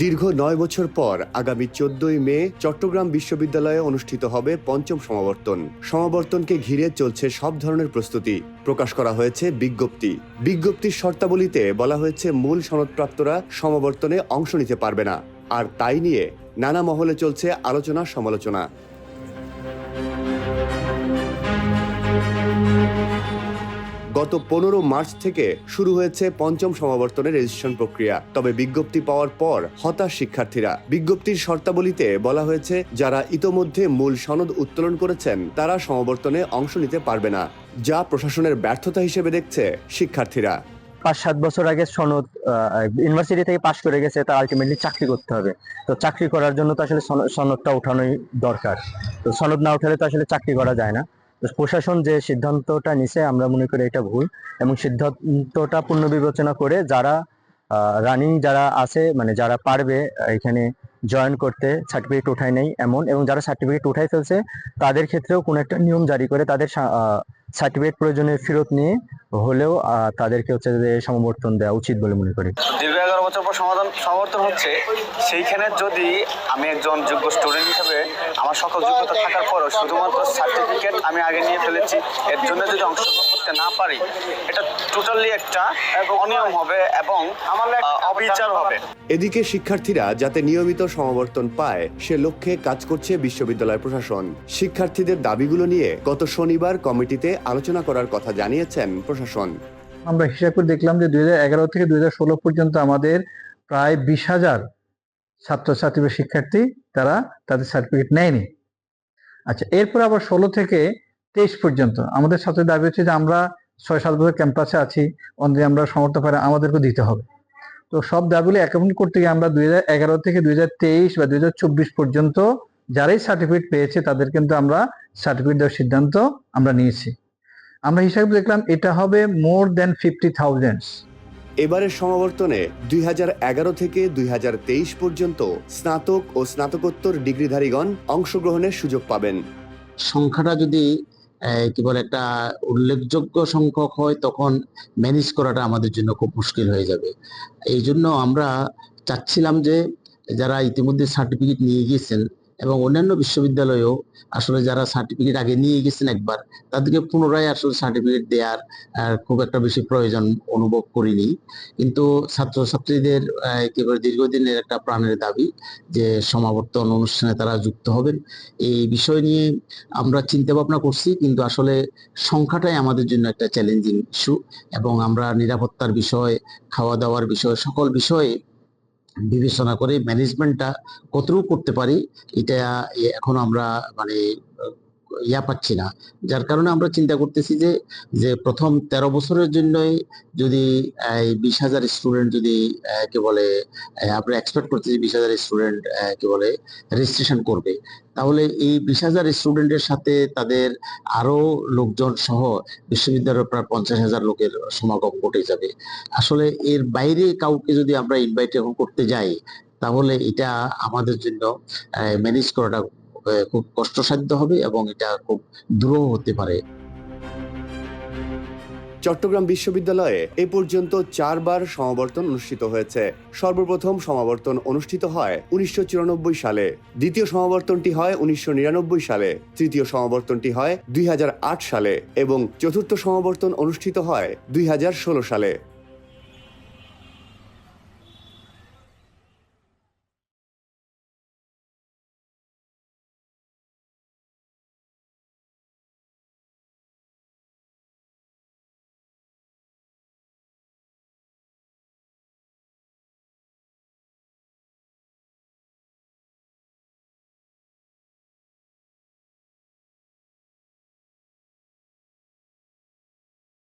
দীর্ঘ নয় বছর পর আগামী চোদ্দই মে চট্টগ্রাম বিশ্ববিদ্যালয়ে অনুষ্ঠিত হবে পঞ্চম সমাবর্তন। সমাবর্তনকে ঘিরে চলছে সব ধরনের প্রস্তুতি। প্রকাশ করা হয়েছে বিজ্ঞপ্তি। বিজ্ঞপ্তির শর্তাবলীতে বলা হয়েছে মূল সনদপ্রাপ্তরা সমাবর্তনে অংশ নিতে পারবে না। আর তাই নিয়ে নানা মহলে চলছে আলোচনা সমালোচনা গত পনেরো মার্চ থেকে শুরু হয়েছে পঞ্চম সমাবর্তনের রেজিস্ট্রেশন প্রক্রিয়া। তবে বিজ্ঞপ্তি পাওয়ার পর হতাশ শিক্ষার্থীরা। বিজ্ঞপ্তির শর্তাবলীতে বলা হয়েছে, যারা ইতোমধ্যে মূল সনদ উত্তোলন করেছেন, তারা সমাবর্তনে অংশ নিতে পারবে না, যা প্রশাসনের ব্যর্থতা হিসেবে দেখছে শিক্ষার্থীরা। পাঁচ সাত বছর আগে সনদ ইউনিভার্সিটি থেকে পাশ করে গেছে, তার আলটিমেটলি চাকরি করতে হবে। তো চাকরি করার জন্য তো আসলে সন- সনদটা উঠানোই দরকার। তো সনদ না উঠালে তো আসলে চাকরি করা যায় না। প্রশাসন যে সিদ্ধান্তটা নিছে, আমরা মনে করি এটা ভুল এবং সিদ্ধান্তটা পুনর্বিবেচনা করে যারা রানিং যারা আছে মানে যারা পারবে, এখানে জয়েন করতে সার্টিফিকেট উঠায় নেই এমন এবং যারা সার্টিফিকেট উঠাই ফেলছে, তাদের ক্ষেত্রেও কোনো একটা নিয়ম জারি করে তাদের সার্টিফিকেট প্রয়োজনে ফেরত নিয়ে হলেও তাদেরকে হচ্ছে যে সমাবর্তন দেওয়া উচিত বলে মনে করি। এগারো সমাধান সমর্থন হচ্ছে, সেইখানে যদি আমি একজন যোগ্য স্টুডেন্ট হিসেবে আমার সকল যোগ্যতা থাকার পরও শুধুমাত্র সার্টিফিকেট আমি আগে নিয়ে ফেলেছি, এর জন্য যদি অংশগ্রহণ করতে না পারি, এটা টোটালি একটা অনিয়ম হবে এবং অবিচার হবে। এদিকে শিক্ষার্থীরা যাতে নিয়মিত সমাবর্তন পায়, সে লক্ষ্যে কাজ করছে বিশ্ববিদ্যালয় প্রশাসন। শিক্ষার্থীদের দাবিগুলো নিয়ে গত শনিবার কমিটিতে আলোচনা করার কথা জানিয়েছেন প্রশাসন। আমরা হিসাব করে দেখলাম যে দু হাজার এগারো থেকে দু হাজার ষোলো পর্যন্ত আমাদের প্রায় বিশ হাজার ছাত্রছাত্রী বা শিক্ষার্থী তারা তাদের সার্টিফিকেট নেয়নি। আচ্ছা এরপর আবার ষোলো থেকে তেইশ পর্যন্ত আমাদের ছাত্রের দাবি হচ্ছে যে আমরা ছয়, সাত বছর ক্যাম্পাসে আছি অন্যদিন আমরা সমর্থ পারে আমাদেরকে দিতে হবে। তো সব দাবিগুলো অ্যাকাউন্ট করতে গিয়ে আমরা দুই হাজার এগারো থেকে দুই হাজার তেইশ বা দুই হাজার চব্বিশ পর্যন্ত যারাই সার্টিফিকেট পেয়েছে তাদের কিন্তু আমরা সার্টিফিকেট দেওয়ার সিদ্ধান্ত আমরা নিয়েছি। আমরা হিসাব দেখলাম এটা হবে মোর দেন ফিফটি থাউজেন্ডস। এবারের সমাবর্তনে দুই হাজার এগারো থেকে দুই হাজার তেইশ পর্যন্ত স্নাতক ও স্নাতকোত্তর ডিগ্রিধারীগণ অংশগ্রহণের সুযোগ পাবেন। সংখ্যাটা যদি আহ, কি বলে একটা উল্লেখযোগ্য সংখ্যক হয় তখন ম্যানেজ করাটা আমাদের জন্য খুব মুশকিল হয়ে যাবে। এই জন্য আমরা চাচ্ছিলাম যে যারা ইতিমধ্যে সার্টিফিকেট নিয়ে গিয়েছেন এবং অন্যান্য বিশ্ববিদ্যালয়েও আসলে যারা সার্টিফিকেট আগে নিয়ে গেছেন একবার, তাদেরকে পুনরায় আসলে সার্টিফিকেট দেওয়ার খুব একটা বেশি প্রয়োজন অনুভব করিনি। কিন্তু ছাত্রছাত্রীদের কি দীর্ঘদিনের একটা প্রাণের দাবি যে সমাবর্তন অনুষ্ঠানে তারা যুক্ত হবেন। এই বিষয় নিয়ে আমরা চিন্তা ভাবনা করছি, কিন্তু আসলে সংখ্যাটাই আমাদের জন্য একটা চ্যালেঞ্জিং ইস্যু এবং আমরা নিরাপত্তার বিষয় খাওয়া দাওয়ার বিষয়, সকল বিষয়ে বিবেচনা করে ম্যানেজমেন্টটা কতটুকু করতে পারি এটা এখন আমরা মানে ইয়া পাচ্ছি না। যার কারণে আমরা চিন্তা করতেছি যে যে প্রথম তেরো বছরের জন্যই যদি বিশ হাজার স্টুডেন্ট যদি কি বলে আমরা এক্সপেক্ট করতেছি বিশ হাজার স্টুডেন্ট কি বলে রেজিস্ট্রেশন করবে। তাহলে এই বিশ হাজার স্টুডেন্টের সাথে তাদের আরও লোকজন সহ বিশ্ববিদ্যালয়ের প্রায় পঞ্চাশ হাজার লোকের সমাগম ঘটে যাবে। আসলে এর বাইরে কাউকে যদি আমরা ইনভাইট করতে যাই, তাহলে এটা আমাদের জন্য ম্যানেজ করাটা খুব কষ্টসাধ্য হবে এবং এটা খুব দ্রুহ হতে পারে। চট্টগ্রাম বিশ্ববিদ্যালয়ে এ পর্যন্ত চারবার সমাবর্তন অনুষ্ঠিত হয়েছে। সর্বপ্রথম সমাবর্তন অনুষ্ঠিত হয় উনিশশো চুরানব্বই সালে। দ্বিতীয় সমাবর্তনটি হয় উনিশশো নিরানব্বই সালে। তৃতীয় সমাবর্তনটি হয় দুই হাজার আট সালে এবং চতুর্থ সমাবর্তন অনুষ্ঠিত হয় দুই হাজার ষোলো সালে।